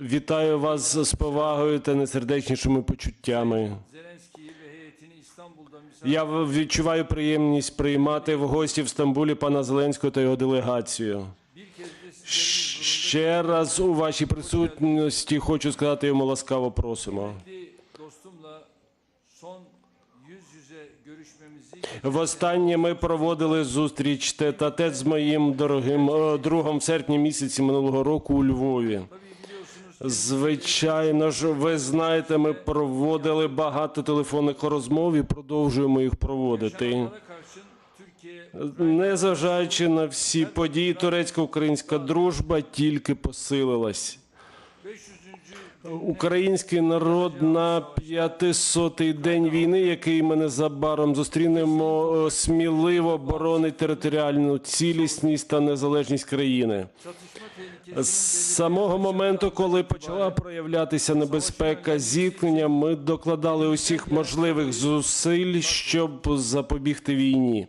Вітаю вас з повагою та найсердечнішими почуттями. Я відчуваю приємність приймати в гості в Стамбулі пана Зеленського та його делегацію. Ще раз у вашій присутності хочу сказати йому ласкаво просимо. Востаннє ми проводили зустріч тет-а-тет з моїм дорогим е, другом в серпні місяці минулого року у Львові. Звичайно ж, ви знаєте, ми проводили багато телефонних розмов і продовжуємо їх проводити. Незважаючи на всі події, турецько-українська дружба тільки посилилась. 500. Український народ на 500-й день війни, який ми незабаром зустрінемо, е, сміливо боронить територіальну цілісність та незалежність країни. З самого моменту, коли почала проявлятися небезпека зіткнення, ми докладали усіх можливих зусиль, щоб запобігти війні.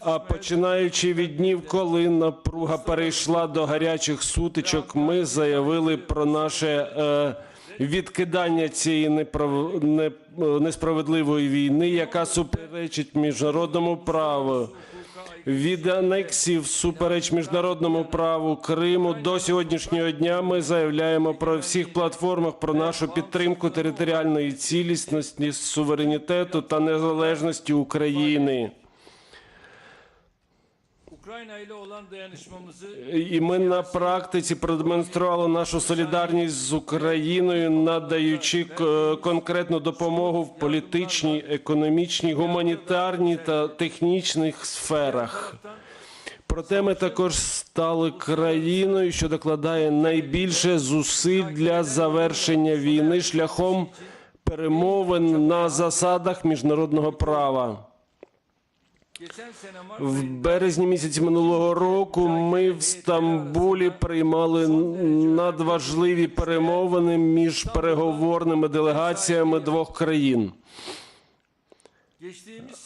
А починаючи від днів, коли напруга перейшла до гарячих сутичок, ми заявили про наше е, відкидання цієї неправ... не... е, несправедливої війни, яка суперечить міжнародному праву. Від анексії всупереч міжнародному праву Криму до сьогоднішнього дня ми заявляємо про всіх платформах про нашу підтримку територіальної цілісності, суверенітету та незалежності України. І ми на практиці продемонстрували нашу солідарність з Україною, надаючи конкретну допомогу в політичній, економічній, гуманітарній та технічних сферах. Проте ми також стали країною, що докладає найбільше зусиль для завершення війни шляхом перемовин на засадах міжнародного права. В березні місяці минулого року ми в Стамбулі приймали надважливі перемовини між переговорними делегаціями двох країн.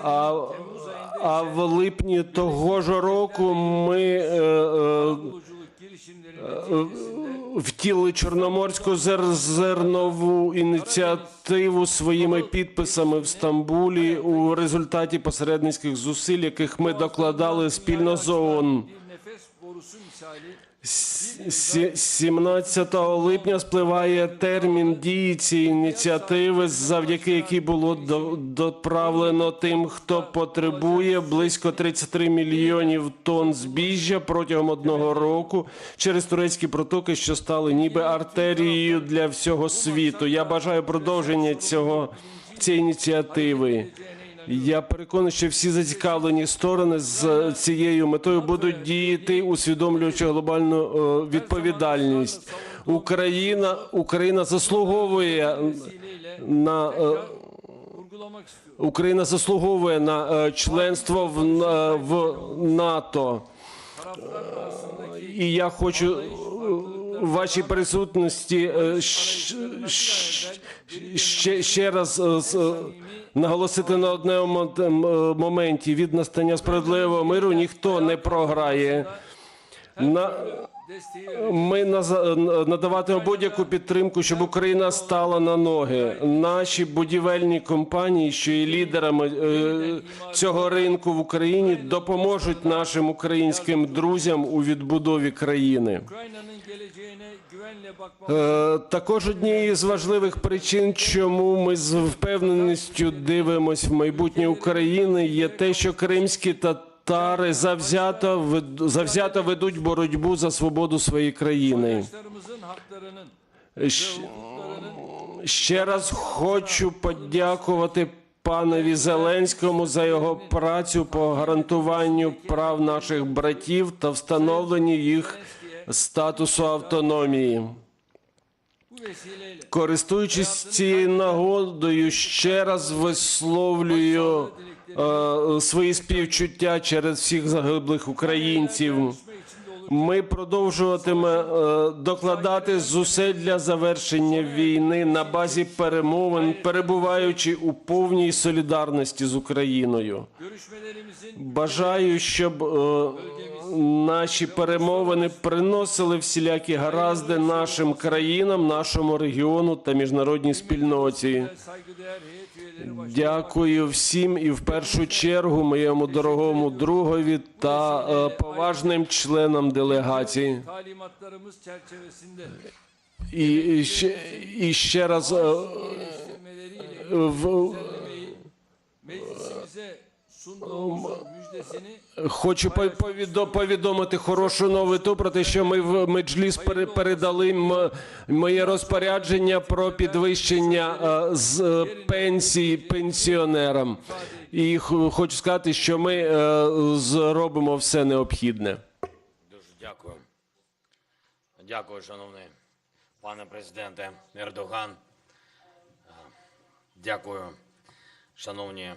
А, а в липні того ж року ми е, е, втілили чорноморську зер- зернову ініціативу своїми підписами в Стамбулі у результаті посередницьких зусиль, яких ми докладали спільно з ООН. 17 липня спливає термін дії цієї ініціативи, завдяки якій було до- доправлено тим, хто потребує близько 33 мільйонів тонн збіжжя протягом одного року через турецькі протоки, що стали ніби артерією для всього світу. Я бажаю продовження цього цієї ініціативи. Я переконаний, що всі зацікавлені сторони з цією метою будуть діяти, усвідомлюючи глобальну е, відповідальність. Україна, Україна заслуговує на е. Україна заслуговує на е, членство в, в НАТО. І я хочу вашій присутності е, ще, ще раз е, е, наголосити на одному моменті від настання справедливого миру ніхто не програє. На, ми надаватимемо будь-яку підтримку, щоб Україна стала на ноги. Наші будівельні компанії, що є лідерами е, цього ринку в Україні, допоможуть нашим українським друзям у відбудові країни. Е, Також однією з важливих причин, чому ми з впевненістю дивимось в майбутнє України, є те, що кримські татари завзято завзято ведуть боротьбу за свободу своєї країни. Ще раз хочу подякувати панові Зеленському за його працю по гарантуванню прав наших братів та встановленню їх статусу автономії. Користуючись цією нагодою, ще раз висловлюю свої співчуття через всіх загиблих українців. Ми продовжуватиме е, докладати зусиль для завершення війни на базі перемовин, перебуваючи у повній солідарності з Україною. Бажаю, щоб е, наші перемовини приносили всілякі гаразди нашим країнам, нашому регіону та міжнародній спільноті. Дякую всім і в першу чергу моєму дорогому другові та е, поважним членам делегації. І, ще, і ще раз е, в, хочу повідомити хорошу новину про те, що ми в Меджліс пере- передали моє розпорядження про підвищення з е, пенсій пенсіонерам. І хочу сказати, що ми е, зробимо все необхідне. Дуже дякую. Дякую, шановний пане президенте Ердоган. Е, Дякую, шановні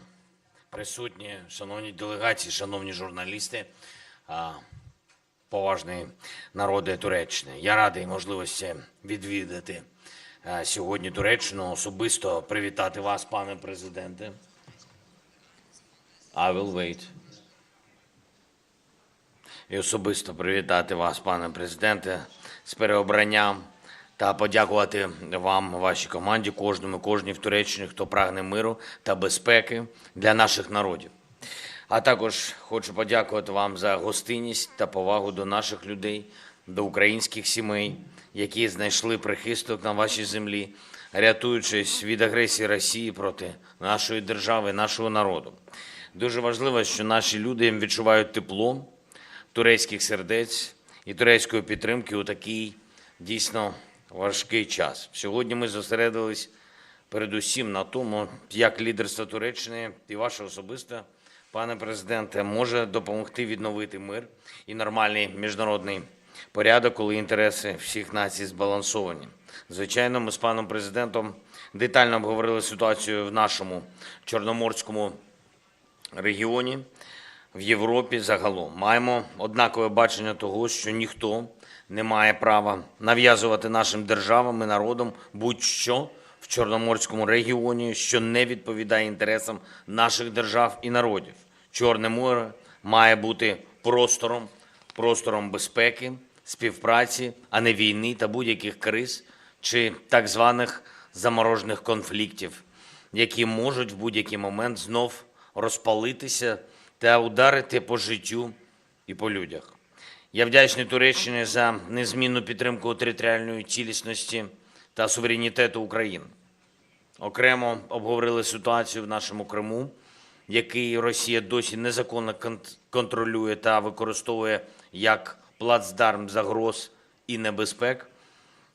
присутні, шановні делегації, шановні журналісти, поважний народи Туреччини. Я радий можливості відвідати сьогодні Туреччину, особисто привітати вас, пане президенте. I will wait і особисто привітати вас, пане президенте, з переобранням та подякувати вам, вашій команді, кожному, кожній в Туреччині, хто прагне миру та безпеки для наших народів. А також хочу подякувати вам за гостинність та повагу до наших людей, до українських сімей, які знайшли прихисток на вашій землі, рятуючись від агресії Росії проти нашої держави, нашого народу. Дуже важливо, що наші люди відчувають тепло, турецьких сердець і турецької підтримки у такий дійсно важкий час. Сьогодні ми зосередились передусім на тому, як лідерство Туреччини і ваше особисте, пане президенте, може допомогти відновити мир і нормальний міжнародний порядок, коли інтереси всіх націй збалансовані. Звичайно, ми з паном президентом детально обговорили ситуацію в нашому чорноморському регіоні, в Європі загалом. Маємо однакове бачення того, що ніхто не має права нав'язувати нашим державам і народам будь-що в Чорноморському регіоні, що не відповідає інтересам наших держав і народів. Чорне море має бути простором, простором безпеки, співпраці, а не війни та будь-яких криз чи так званих заморожених конфліктів, які можуть в будь-який момент знов розпалитися та ударити по життю і по людях. Я вдячний Туреччині за незмінну підтримку територіальної цілісності та суверенітету України. Окремо обговорили ситуацію в нашому Криму, який Росія досі незаконно контролює та використовує як плацдарм загроз і небезпек.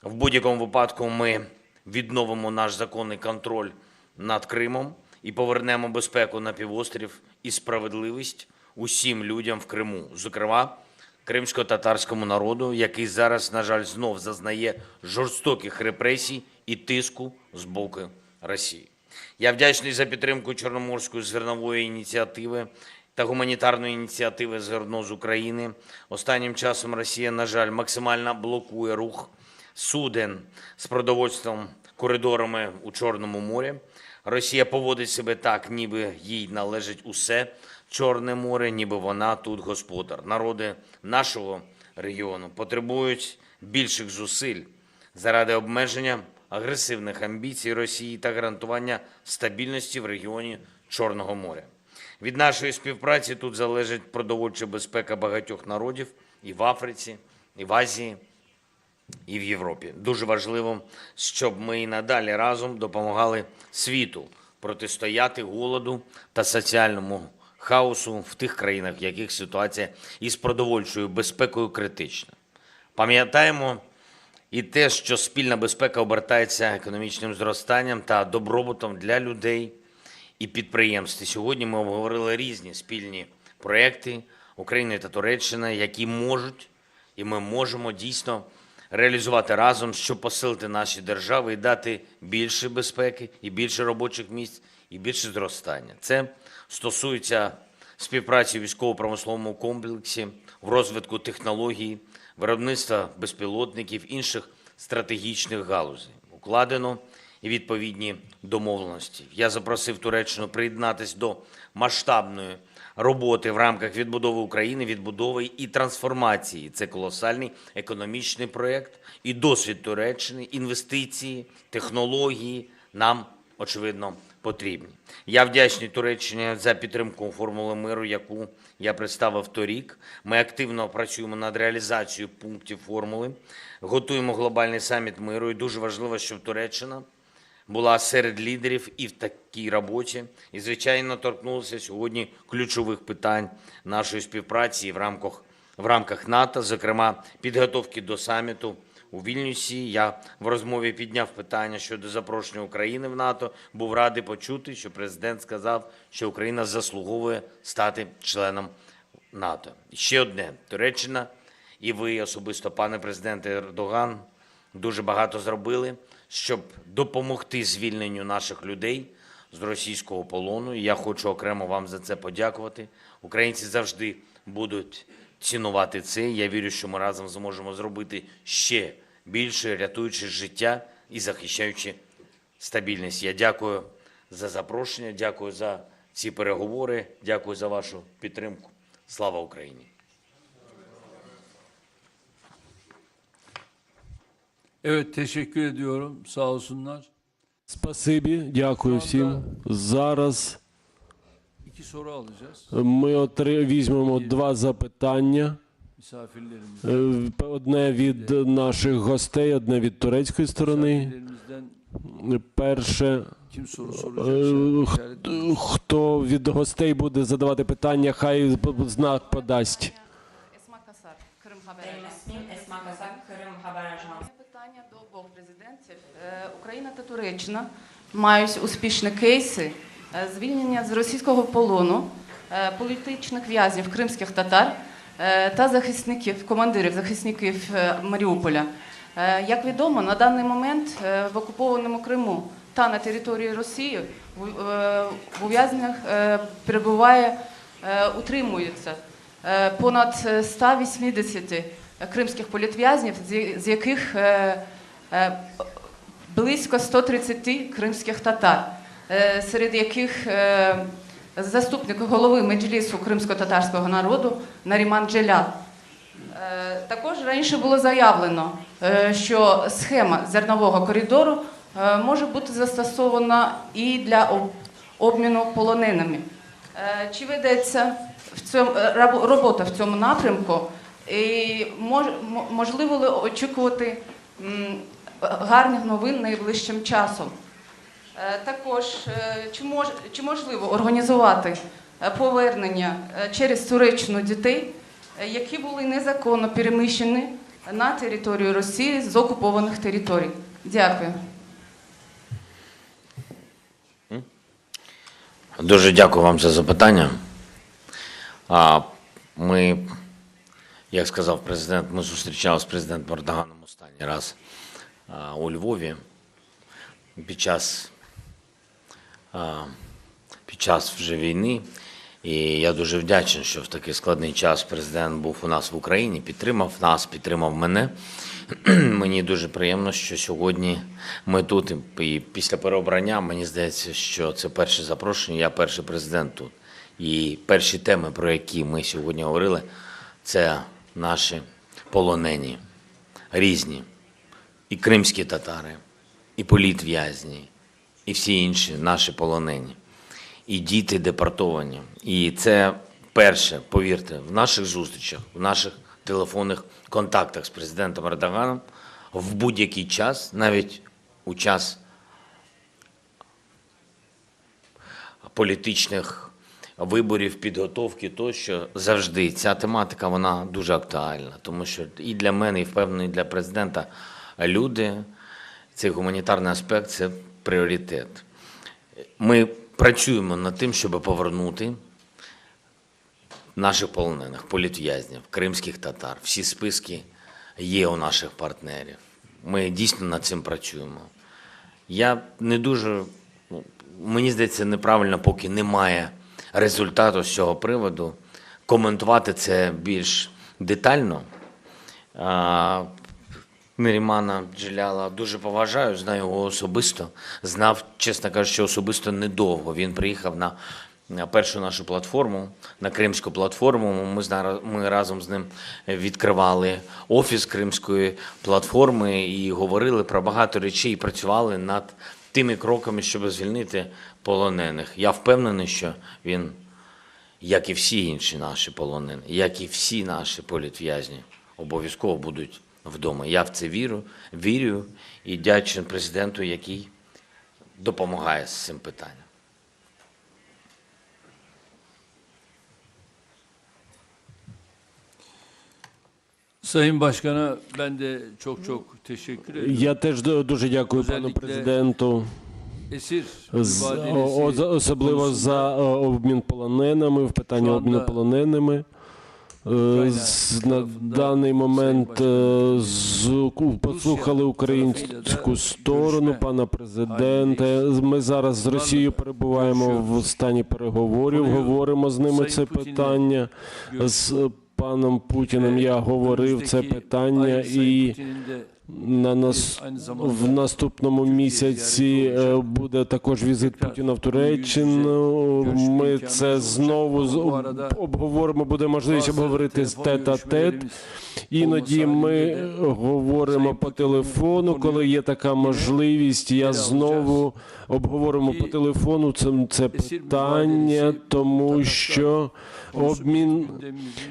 В будь-якому випадку ми відновимо наш законний контроль над Кримом і повернемо безпеку на півострів і справедливість усім людям в Криму, зокрема кримсько-татарському народу, який зараз, на жаль, знов зазнає жорстоких репресій і тиску з боку Росії. Я вдячний за підтримку Чорноморської зернової ініціативи та гуманітарної ініціативи «Зерно з України». Останнім часом Росія, на жаль, максимально блокує рух суден з продовольством коридорами у Чорному морі. Росія поводить себе так, ніби їй належить усе Чорне море, ніби вона тут господар. Народи нашого регіону потребують більших зусиль заради обмеження агресивних амбіцій Росії та гарантування стабільності в регіоні Чорного моря. Від нашої співпраці тут залежить продовольча безпека багатьох народів і в Африці, і в Азії, і в Європі. Дуже важливо, щоб ми і надалі разом допомагали світу протистояти голоду та соціальному хаосу в тих країнах, в яких ситуація із продовольчою безпекою критична. Пам'ятаємо і те, що спільна безпека обертається економічним зростанням та добробутом для людей і підприємств. І сьогодні ми обговорили різні спільні проекти України та Туреччини, які можуть і ми можемо дійсно реалізувати разом, щоб посилити наші держави і дати більше безпеки, і більше робочих місць, і більше зростання. Це стосується співпраці в військово-промисловому комплексі, в розвитку технологій, виробництва безпілотників, інших стратегічних галузей. Укладено і відповідні домовленості. Я запросив Туреччину приєднатися до масштабної роботи в рамках відбудови України, відбудови і трансформації. Це колосальний економічний проєкт і досвід Туреччини, інвестиції, технології нам, очевидно, потрібні. Я вдячний Туреччині за підтримку формули миру, яку я представив торік. Ми активно працюємо над реалізацією пунктів формули, готуємо глобальний саміт миру. І дуже важливо, щоб Туреччина була серед лідерів і в такій роботі. І, звичайно, торкнулася сьогодні ключових питань нашої співпраці в рамках, в рамках НАТО, зокрема підготовки до саміту у Вільнюсі. Я в розмові підняв питання щодо запрошення України в НАТО. Був радий почути, що президент сказав, що Україна заслуговує стати членом НАТО. Ще одне Туреччина і ви особисто, пане президенте Ердоган, дуже багато зробили, щоб допомогти звільненню наших людей з російського полону. І я хочу окремо вам за це подякувати. Українці завжди будуть цінувати це. Я вірю, що ми разом зможемо зробити ще більше, рятуючи життя і захищаючи стабільність. Я дякую за запрошення, дякую за ці переговори, дякую за вашу підтримку. Слава Україні! Evet teşekkür ediyorum. Sağ olsunlar. Спасибі, дякую всім. Зараз ми отри... візьмемо два запитання. Е, Одне від наших гостей, одне від турецької сторони. Перше, е, хто- від гостей буде задавати питання, хай знак подасть. Питання до обох президентів. Е, Україна та Туреччина мають успішні кейси е, звільнення з російського полону е, політичних в'язнів кримських татар е, та захисників, командирів захисників е, Маріуполя. Е, Як відомо, на даний момент е, в окупованому Криму та на території Росії в- е, ув'язненнях е, перебуває, е, утримується е, понад е, 180 кримських політв'язнів, з- яких е, е, близько 130 кримських татар, е, серед яких е, заступник голови Меджлісу кримсько-татарського народу Наріман Джелял. Е, Також раніше було заявлено, е, що схема зернового коридору е, може бути застосована і для обміну полоненими. Е, Чи ведеться в цьому е, робота в цьому напрямку? І мож, можливо ли очікувати гарних новин найближчим часом? Е, Також е, чи, мож, чи можливо організувати е, повернення через Туреччину дітей, які були незаконно переміщені на територію Росії з окупованих територій? Дякую. Дуже дякую вам за запитання. Ми, як сказав президент, ми зустрічалися з президентом Ердоганом останній раз у Львові під час, під час вже війни. І я дуже вдячний, що в такий складний час президент був у нас в Україні, підтримав нас, підтримав мене. Мені дуже приємно, що сьогодні ми тут. І після переобрання мені здається, що це перше запрошення, я перший президент тут. І перші теми, про які ми сьогодні говорили, це наші полонені, різні, і кримські татари, і політв'язні, і всі інші наші полонені, і діти депортовані. І це перше, повірте, в наших зустрічах, в наших телефонних контактах з президентом Ердоганом в будь-який час, навіть у час політичних виборів, підготовки тощо завжди ця тематика вона дуже актуальна, тому що і для мене, і впевнений для президента люди, цей гуманітарний аспект це пріоритет. Ми працюємо над тим, щоб повернути наших полонених, політв'язнів, кримських татар. Всі списки є у наших партнерів. Ми дійсно над цим працюємо. Я не дуже, ну, мені здається, неправильно, поки немає результату з цього приводу. Коментувати це більш детально. Мірімана Джеляла дуже поважаю, знаю його особисто. Знав, чесно кажучи, особисто недовго. Він приїхав на першу нашу платформу, на кримську платформу. Ми, ми разом з ним відкривали офіс кримської платформи і говорили про багато речей, і працювали над тими кроками, щоб звільнити полонених. Я впевнений, що він як і всі інші наші полонені, як і всі наші політв'язні, обов'язково будуть вдома. Я в це вірю, вірю і дячен президенту, який допомагає з цим питанням. Sayın Başkan'a ben de çok çok teşekkür ediyorum. Я теж дуже дякую пану Özellikle президенту, Esir з- о- mübadelesi особливо за е, обмін полоненими, в питанні Şu anda обміну полоненими. Е, На даний момент е, послухали українську сторону, пана президента. Ми зараз з Росією перебуваємо в стані переговорів, говоримо з ними це питання. З паном Путіним я говорив це питання і на нас в наступному місяці е, буде також візит Путіна в Туреччину. Ми це знову обговоримо. Буде можливість обговорити з тет а тет. Іноді ми говоримо по телефону, коли є така можливість. Я знову обговоримо по телефону це, це питання, тому що обмін.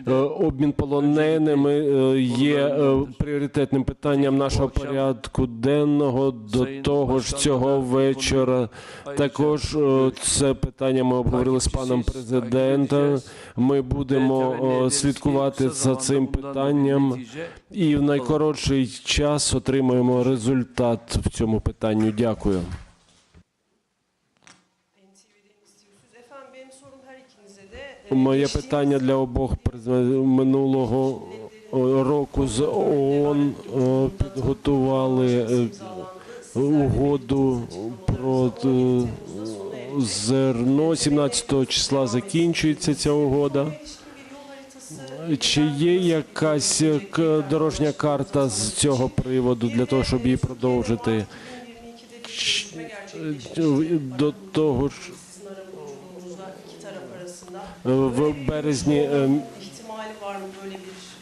Е, Обмін полоненими е, є е, пріоритетним питанням нашого порядку денного. До того ж, цього вечора також це питання ми обговорили з паном президентом. Ми будемо е, слідкувати за цим питанням і в найкоротший час отримаємо результат в цьому питанню. Дякую. Моє питання для обох минулого е, року з ООН е, підготували угоду про зерно. 17 числа закінчується ця угода. Чи є якась дорожня карта з цього приводу для того, щоб її продовжити? 2022'de bir görüşme gerçekleşti. До того ж, в березні е, bir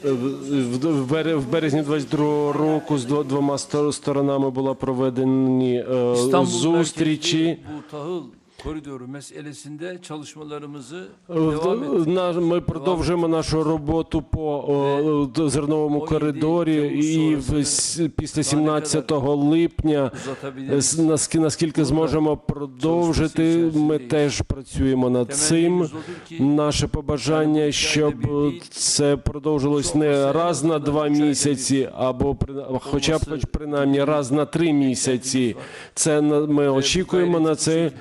В, в, бере- в березні 22 року з дво- двома сто- сторонами була проведені е, зустрічі. Koridoru meselesinde çalışmalarımızı Е, devam Ми продовжуємо нашу роботу по о, зерновому коридорі, і після 17 липня. Наскільки, наскільки зможемо продовжити, ми теж працюємо над цим. Наше побажання, щоб це продовжилось не раз на два місяці, або хоча б принаймні раз на три місяці. Це ми очікуємо на це,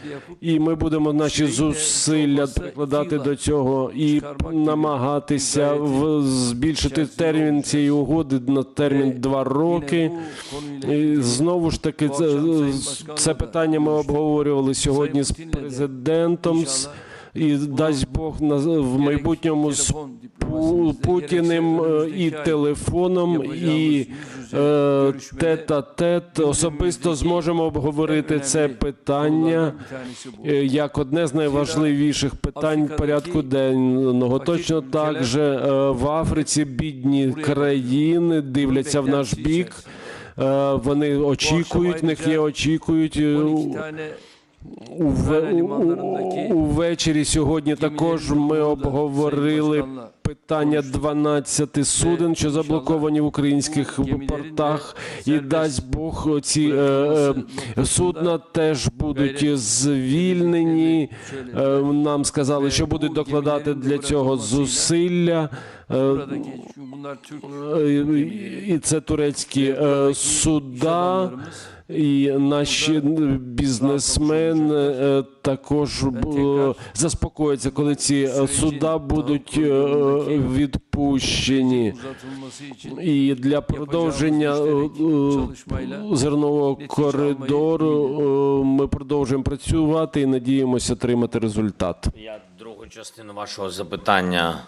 і ми будемо наші зусилля прикладати до цього і намагатися збільшити термін цієї угоди на термін два роки. І знову ж таки, це, це питання ми обговорювали сьогодні з президентом. з- І дасть Бог в майбутньому з Путіним е, і телефоном, і е, тет-а-тет особисто зможемо обговорити це питання як одне з найважливіших питань порядку денного. Точно так же е, в Африці бідні країни дивляться в наш бік. Вони очікують, в них є очікують. Е, 12 tane Уве- у- у- Увечері сьогодні також ми обговорили питання 12 суден, що заблоковані в українських портах, і дасть Бог ці е, е, судна теж будуть звільнені. Е, Нам сказали, що будуть докладати для цього зусилля. Е, е, І це турецькі е, суда. І наші бізнесмени е, також е, заспокояться, коли ці е, суда будуть відпущені. І для продовження зернового коридору ми продовжуємо працювати і надіємося отримати результат. Я другу частину вашого запитання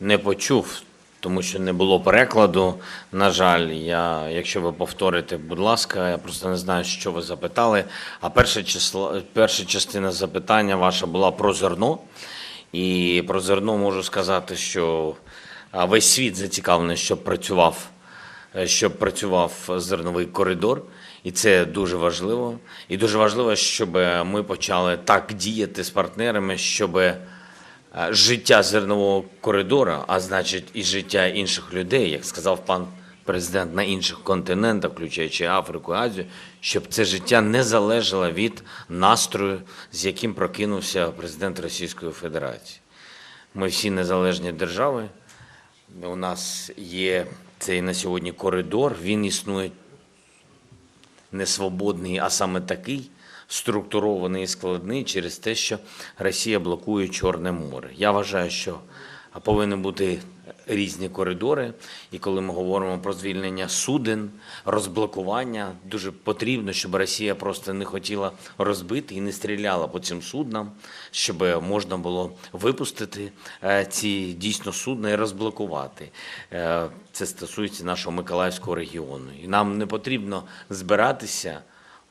не почув, тому що не було перекладу. На жаль, я, якщо ви повторите, будь ласка, я просто не знаю, що ви запитали. А перша, число, перша частина запитання ваша була про зерно. І про зерно можу сказати, що весь світ зацікавлений, щоб працював е, щоб працював зерновий коридор, і це дуже важливо. І дуже важливо, щоб ми почали так діяти з партнерами, щоб життя зернового коридору, а значить і життя інших людей, як сказав пан президент, на інших континентах, включаючи Африку, Азію, щоб це життя не залежало від настрою, з яким прокинувся президент Російської Федерації. Ми всі незалежні держави. У нас є цей на сьогодні коридор, він існує не свободний, а саме такий, структурований і складний через те, що Росія блокує Чорне море. Я вважаю, що повинні бути різні коридори. І коли ми говоримо про звільнення суден, розблокування, дуже потрібно, щоб Росія просто не хотіла розбити і не стріляла по цим суднам, щоб можна було випустити е, ці дійсно судна і розблокувати. Е, Це стосується нашого Миколаївського регіону. І нам не потрібно збиратися.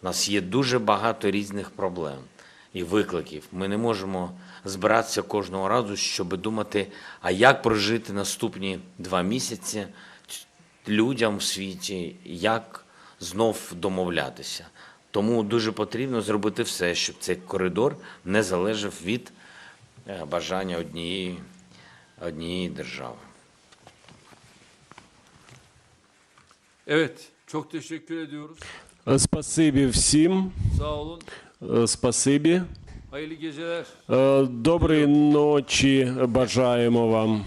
У нас є дуже багато різних проблем і викликів. Ми не можемо збиратися кожного разу, щоб думати, а як прожити наступні два місяці людям в світі, як знов домовлятися. Тому дуже потрібно зробити все, щоб цей korridor не залежав від е, бажання однієї, однієї держави. Evet, çok teşekkür ediyoruz. Е, Спасибі всім. Е, Спасибі. Е, Доброї ночі бажаємо вам.